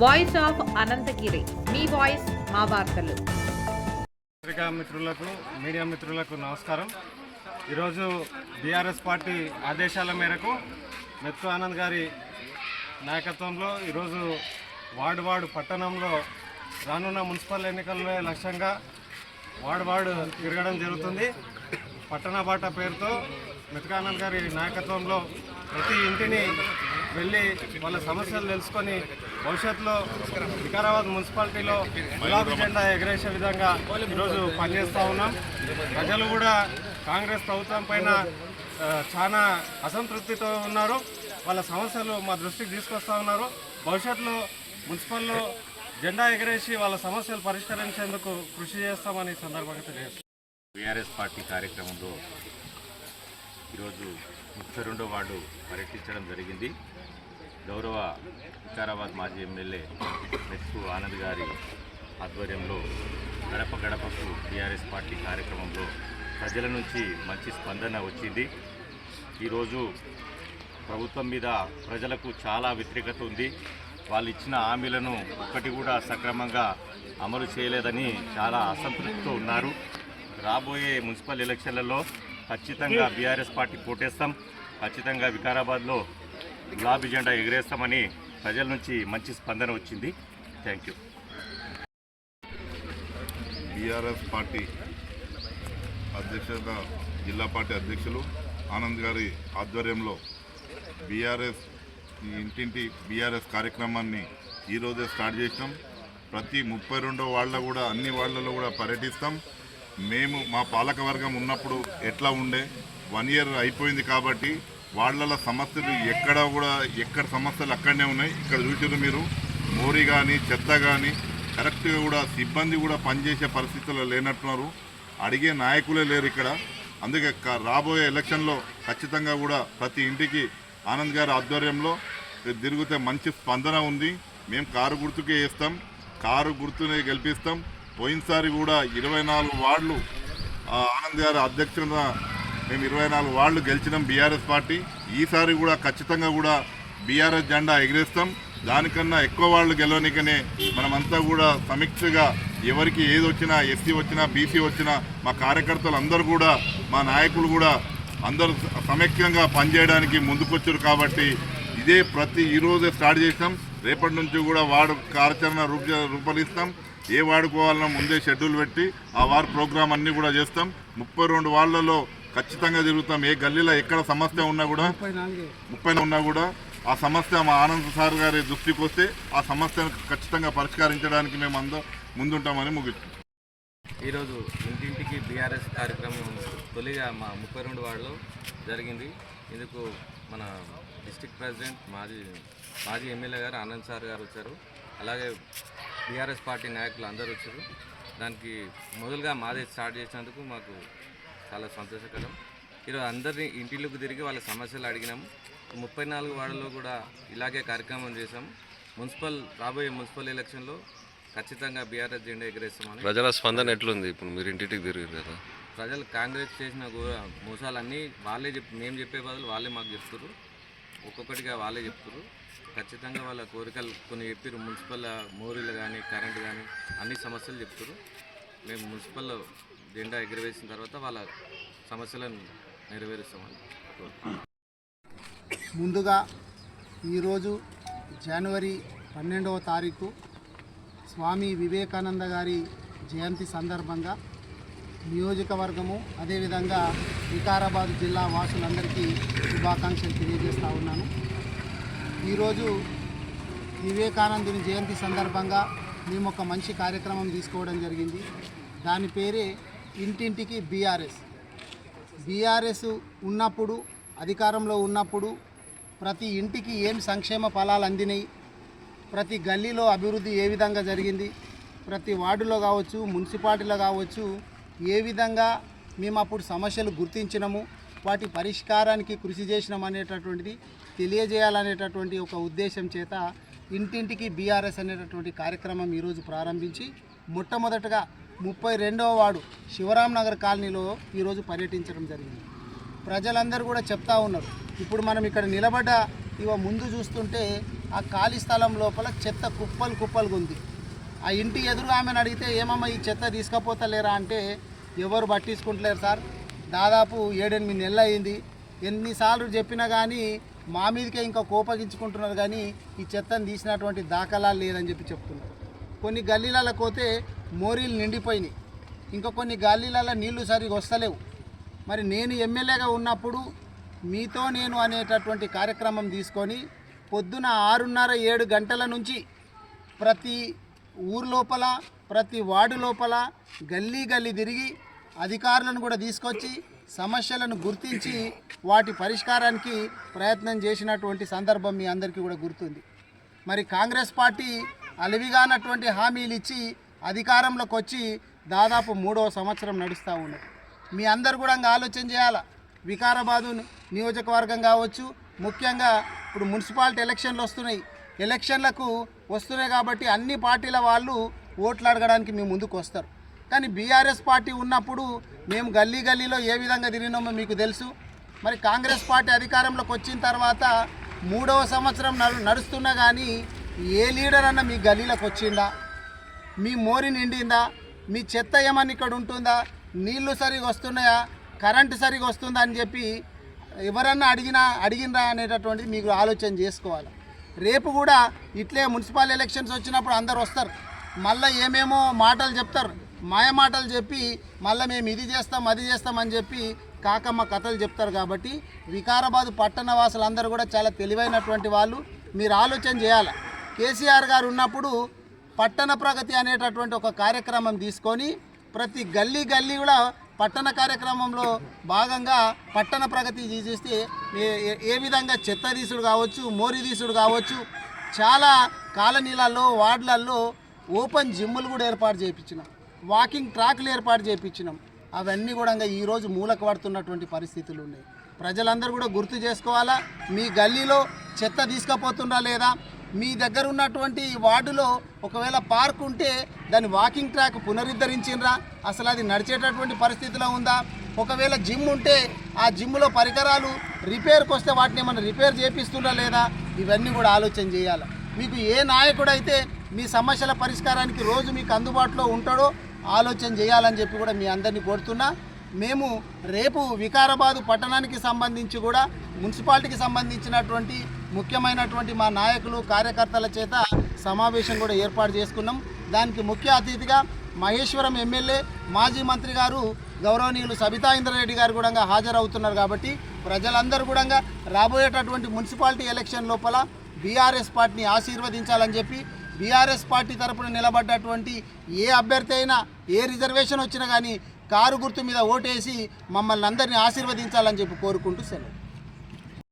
Voice of Anantagiri. Me voice మా వార్తలు. పత్రికా మిత్రులకు మీడియా మిత్రులకు నమస్కారం. ఈరోజు బీఆర్ఎస్ పార్టీ ఆదేశాల మేరకు మెత్తు ఆనంద్ గారి నాయకత్వంలో ఈరోజు వార్డు వార్డు పట్టణంలో రానున్న మున్సిపల్ ఎన్నికల్లో లక్ష్యంగా వార్డు వార్డు తిరగడం జరుగుతుంది. పట్టణ బాట పేరుతో మెతకానంద్ గారి నాయకత్వంలో ప్రతి ఇంటిని వెళ్ళి వాళ్ళ సమస్యలు తెలుసుకొని భవిష్యత్తులో వికారాబాద్ మున్సిపాలిటీలో గులాబీ జెండా ఎగరేసే విధంగా ఈరోజు పనిచేస్తూ ఉన్నాం. ప్రజలు కూడా కాంగ్రెస్ ప్రభుత్వం పైన చాలా అసంతృప్తితో ఉన్నారు. వాళ్ళ సమస్యలు మా దృష్టికి తీసుకొస్తా ఉన్నారు. భవిష్యత్తులో మున్సిపల్లో జెండా ఎగరేసి వాళ్ళ సమస్యలు పరిష్కరించేందుకు కృషి చేస్తామని సందర్భంగా తెలియజేస్తాం బీఆర్ఎస్ పార్టీ కార్యక్రమంలో ఈరోజు ముప్పై రెండో వార్డు పర్యటించడం జరిగింది. గౌరవ వికారాబాద్ మాజీ ఎమ్మెల్యే మెస్సు ఆనంద్ గారి ఆధ్వర్యంలో గడప గడపకు టీఆర్ఎస్ పార్టీ కార్యక్రమంలో ప్రజల నుంచి మంచి స్పందన వచ్చింది. ఈరోజు ప్రభుత్వం మీద ప్రజలకు చాలా వ్యతిరేకత ఉంది. వాళ్ళు ఇచ్చిన హామీలను ఒక్కటి కూడా సక్రమంగా అమలు చేయలేదని చాలా అసంతృప్తితో ఉన్నారు. రాబోయే మున్సిపల్ ఎలక్షన్లలో ఖచ్చితంగా బీఆర్ఎస్ పార్టీ కోటేస్తాం. ఖచ్చితంగా వికారాబాద్లో గులాబీ జెండా ఎగిరేస్తామని ప్రజల నుంచి మంచి స్పందన వచ్చింది. థ్యాంక్ యూ బీఆర్ఎస్ పార్టీ అధ్యక్షత జిల్లా పార్టీ అధ్యక్షులు ఆనంద్ గారి ఆధ్వర్యంలో బీఆర్ఎస్ ఇంటింటి బీఆర్ఎస్ కార్యక్రమాన్ని ఈరోజే స్టార్ట్ చేసినాం. ప్రతి ముప్పై రెండో వాళ్ళ కూడా అన్ని వాళ్ళలో కూడా పర్యటిస్తాం. మేము మా పాలకవర్గం ఉన్నప్పుడు ఎట్లా ఉండే? వన్ ఇయర్ అయిపోయింది కాబట్టి వాళ్ళ సమస్యలు ఎక్కడ కూడా ఎక్కడ సమస్యలు అక్కడనే ఉన్నాయి. ఇక్కడ చూసారు మీరు మోరీ కానీ చెత్త కానీ కరెక్ట్గా కూడా సిబ్బంది కూడా పనిచేసే పరిస్థితుల్లో లేనట్టున్నారు. అడిగే నాయకులే లేరు ఇక్కడ. అందుకే క- రాబోయే ఎలక్షన్లో ఖచ్చితంగా కూడా ప్రతి ఇంటికి ఆనంద్ గారి ఆధ్వర్యంలో తిరిగితే మంచి స్పందన ఉంది. మేము కారు గుర్తుకే వేస్తాం కారు గుర్తునే గెలిపిస్తాం. పోయినసారి కూడా ఇరవై నాలుగు వార్డులు ఆనంద్ గారి అధ్యక్షత మేము ఇరవై నాలుగు వాళ్ళు గెలిచినాం బీఆర్ఎస్ పార్టీ. ఈసారి కూడా ఖచ్చితంగా కూడా బీఆర్ఎస్ జెండా ఎగిరేస్తాం. దానికన్నా ఎక్కువ వాళ్ళు గెలవనికనే మనమంతా కూడా సమీక్షగా ఎవరికి ఏది వచ్చినా ఎస్సీ వచ్చినా బీసీ వచ్చినా మా కార్యకర్తలు అందరూ కూడా మా నాయకులు కూడా అందరూ సమైక్యంగా పనిచేయడానికి ముందుకొచ్చారు కాబట్టి ఇదే ప్రతి ఈరోజే స్టార్ట్ చేసాం రేపటి నుంచి కూడా వార్డు కార్యాచరణ రూప రూపొందిస్తాం. ఏ వాడుకోవాలన్నా ముందే షెడ్యూల్ పెట్టి ఆ వార్ ప్రోగ్రామ్ అన్నీ కూడా చేస్తాం. ముప్పై రెండు వాళ్ళలో ఖచ్చితంగా తిరుగుతాం ఏ గల్లీలో ఎక్కడ సమస్య ఉన్నా కూడా ముప్పై ఉన్నా కూడా ఆ సమస్య మా ఆనంద్ సార్ గారి దృష్టికి వస్తే ఆ సమస్యను ఖచ్చితంగా పరిష్కరించడానికి మేము అందరం ముందుంటామని ముగిస్తాం ఈరోజు ఇంటింటికి బీఆర్ఎస్ కార్యక్రమం తొలిగా మా ముప్పై రెండు వార్డులో జరిగింది. ఇందుకు మన డిస్టిక్ ప్రెసిడెంట్ మాజీ మాజీ ఎమ్మెల్యే గారు ఆనంద్ సార్ గారు వచ్చారు. అలాగే బీఆర్ఎస్ పార్టీ నాయకులు అందరూ వచ్చారు. దానికి మొదలుగా మాదే స్టార్ట్ చేసినందుకు మాకు చాలా సంతోషకరం. ఈరోజు అందరినీ ఇంటిలోకి తిరిగి వాళ్ళ సమస్యలు అడిగినాము ముప్పై నాలుగు వార్డులో కూడా ఇలాగే కార్యక్రమం చేశాం. మున్సిపల్ రాబోయే మున్సిపల్ ఎలక్షన్లో ఖచ్చితంగా బీఆర్ఎస్ జెండా ఎగరేస్తామని. ప్రజల స్పందన ఎట్లుంది? ఇప్పుడు మీరు ఇంటింటికి తిరిగి కదా. ప్రజలు కాంగ్రెస్ చేసిన మోసాలన్నీ వాళ్ళే చెప్ మేము చెప్పే బదులు వాళ్ళే మాకు చెప్తారు ఒక్కొక్కటిగా వాళ్ళే చెప్తారు ఖచ్చితంగా వాళ్ళ కోరికలు కొన్ని చెప్పారు మున్సిపల్ మోరీలు కానీ కరెంటు కానీ అన్ని సమస్యలు చెప్తారు మేము మున్సిపల్లో జెండా ఎగురవేసిన తర్వాత వాళ్ళ సమస్యలను నెరవేరుస్తామని ముందుగా ఈరోజు జనవరి పన్నెండవ తారీఖు స్వామి వివేకానంద గారి జయంతి సందర్భంగా నియోజకవర్గము అదేవిధంగా వికారాబాద్ జిల్లా వాసులందరికీ శుభాకాంక్షలు తెలియజేస్తూ ఉన్నాను. ఈరోజు వివేకానందుని జయంతి సందర్భంగా మేము ఒక మంచి కార్యక్రమం తీసుకోవడం జరిగింది. దాని పేరే ఇంటింటికి బీఆర్ఎస్. బీఆర్ఎస్ ఉన్నప్పుడు అధికారంలో ఉన్నప్పుడు ప్రతి ఇంటికి ఏం సంక్షేమ ఫలాలు అందినాయి ప్రతి గల్లీలో అభివృద్ధి ఏ విధంగా జరిగింది ప్రతి వార్డులో కావచ్చు మున్సిపాలిటీలో కావచ్చు ఏ విధంగా మేము అప్పుడు సమస్యలు గుర్తించినము వాటి పరిష్కారానికి కృషి చేసినాం అనేటటువంటిది తెలియజేయాలనేటటువంటి ఒక ఉద్దేశం చేత ఇంటింటికి బీఆర్ఎస్ అనేటటువంటి కార్యక్రమం ఈరోజు ప్రారంభించి మొట్టమొదటగా ముప్పై రెండవ వాడు శివరాం నగర్ కాలనీలో ఈరోజు పర్యటించడం జరిగింది. ప్రజలందరూ కూడా చెప్తా ఉన్నారు. ఇప్పుడు మనం ఇక్కడ నిలబడ్డ ఇవ ముందు చూస్తుంటే ఆ ఖాళీ స్థలం లోపల చెత్త కుప్పలు కుప్పలుగా ఉంది. ఆ ఇంటి ఎదురుగా ఆమెను అడిగితే ఏమమ్మా ఈ చెత్త తీసుకపోతలేరా? అంటే ఎవరు పట్టించుకుంటలేరు సార్. దాదాపు ఏడెనిమిది నెలలు అయింది. ఎన్నిసార్లు చెప్పినా కానీ మా మీదకే ఇంకా కోపగించుకుంటున్నారు కానీ ఈ చెత్తను తీసినటువంటి దాఖలాలు లేదని చెప్పి చెప్తున్నారు. కొన్ని గల్లీలలో పోతే మోరీలు నిండిపోయినాయి. ఇంకా కొన్ని గల్లీలలో నీళ్ళు సరిగా వస్తలేవు. మరి నేను ఎమ్మెల్యేగా ఉన్నప్పుడు మీతో నేను అనేటటువంటి కార్యక్రమం తీసుకొని పొద్దున ఆరున్నర ఏడు గంటల నుంచి ప్రతి ఊరు లోపల ప్రతి వార్డు లోపల గల్లీ గల్లీ తిరిగి అధికారులను కూడా తీసుకొచ్చి సమస్యలను గుర్తించి వాటి పరిష్కారానికి ప్రయత్నం చేసినటువంటి సందర్భం మీ అందరికీ కూడా గుర్తుంది. మరి కాంగ్రెస్ పార్టీ అలవిగానటువంటి హామీలు ఇచ్చి అధికారంలోకి వచ్చి దాదాపు మూడవ సంవత్సరం నడుస్తూ ఉన్నది. మీ అందరు కూడా ఇంకా ఆలోచన చేయాలా? వికారాబాదు నియోజకవర్గం కావచ్చు ముఖ్యంగా ఇప్పుడు మున్సిపాలిటీ ఎలక్షన్లు వస్తున్నాయి. ఎలక్షన్లకు వస్తున్నాయి కాబట్టి అన్ని పార్టీల వాళ్ళు ఓట్లు అడగడానికి మీ ముందుకు వస్తారు. కానీ బీఆర్ఎస్ పార్టీ ఉన్నప్పుడు మేము గల్లీ గల్లీలో ఏ విధంగా తిరిగినామో మీకు తెలుసు. మరి కాంగ్రెస్ పార్టీ అధికారంలోకి వచ్చిన తర్వాత మూడవ సంవత్సరం నడు నడుస్తున్నా కానీ ఏ లీడర్ అన్న మీ గల్లీలోకి వచ్చిందా మీ మోరి నిండిందా? మీ చెత్త ఏమన్నా ఇక్కడ ఉంటుందా? నీళ్ళు సరిగా వస్తున్నాయా? కరెంటు సరిగా వస్తుందా అని చెప్పి ఎవరన్నా అడిగినా అడిగినరా అనేటటువంటిది మీకు ఆలోచన చేసుకోవాలి. రేపు కూడా ఇట్లే మున్సిపల్ ఎలక్షన్స్ వచ్చినప్పుడు అందరు వస్తారు. మళ్ళీ ఏమేమో మాటలు చెప్తారు. మాయమాటలు చెప్పి మళ్ళీ మేము ఇది చేస్తాం అది చేస్తాం అని చెప్పి కాకమ్మ కథలు చెప్తారు కాబట్టి వికారాబాద్ పట్టణ వాసులందరూ కూడా చాలా తెలివైనటువంటి వాళ్ళు. మీరు ఆలోచన చేయాలి. కేసీఆర్ గారు ఉన్నప్పుడు పట్టణ ప్రగతి అనేటటువంటి ఒక కార్యక్రమం తీసుకొని ప్రతి గల్లీ గల్లీ కూడా పట్టణ కార్యక్రమంలో భాగంగా పట్టణ ప్రగతి చేస్తే ఏ- ఏ విధంగా చెత్త తీసుడు కావచ్చు మోరి తీసుడు కావచ్చు చాలా కాలనీలలో వార్డులలో ఓపెన్ జిమ్ములు కూడా ఏర్పాటు చేయించినాం. వాకింగ్ ట్రాక్లు ఏర్పాటు చేయించినాం అవన్నీ కూడా ఇంకా ఈరోజు మూలకు పడుతున్నటువంటి పరిస్థితులు ఉన్నాయి. ప్రజలందరూ కూడా గుర్తు చేసుకోవాలా? మీ గల్లీలో చెత్త తీసుకుపోతుందా లేదా? మీ దగ్గర ఉన్నటువంటి వార్డులో ఒకవేళ పార్క్ ఉంటే దాని వాకింగ్ ట్రాక్ పునరుద్ధరించిండ్రా అసలు అది నడిచేటటువంటి పరిస్థితిలో ఉందా? ఒకవేళ జిమ్ ఉంటే ఆ జిమ్లో పరికరాలు రిపేర్కి వస్తే వాటిని ఏమైనా రిపేర్ చేపిస్తుందా లేదా? ఇవన్నీ కూడా ఆలోచన చేయాలి? మీకు ఏ నాయకుడైతే మీ సమస్యల పరిష్కారానికి రోజు మీకు అందుబాటులో ఉంటాడో ఆలోచన చేయాలని చెప్పి కూడా మీ అందరినీ కోరుతున్నా. మేము రేపు వికారాబాదు పట్టణానికి సంబంధించి కూడా మున్సిపాలిటీకి సంబంధించినటువంటి ముఖ్యమైనటువంటి మా నాయకులు కార్యకర్తల చేత సమావేశం కూడా ఏర్పాటు చేసుకున్నాం. దానికి ముఖ్య అతిథిగా మహేశ్వరం ఎమ్మెల్యే మాజీ మంత్రి గారు గౌరవనీయులు సబితా ఇంద్రారెడ్డి గారు కూడా హాజరవుతున్నారు కాబట్టి ప్రజలందరూ కూడా రాబోయేటటువంటి మున్సిపాలిటీ ఎలక్షన్ లోపల బీఆర్ఎస్ పార్టీని ఆశీర్వదించాలని చెప్పి బీఆర్ఎస్ పార్టీ తరపున నిలబడ్డటువంటి ఏ అభ్యర్థి అయినా ఏ రిజర్వేషన్ వచ్చినా కానీ కారు గుర్తు మీద ఓటేసి మమ్మల్ని అందరినీ ఆశీర్వదించాలని చెప్పి కోరుకుంటూ సెలవు.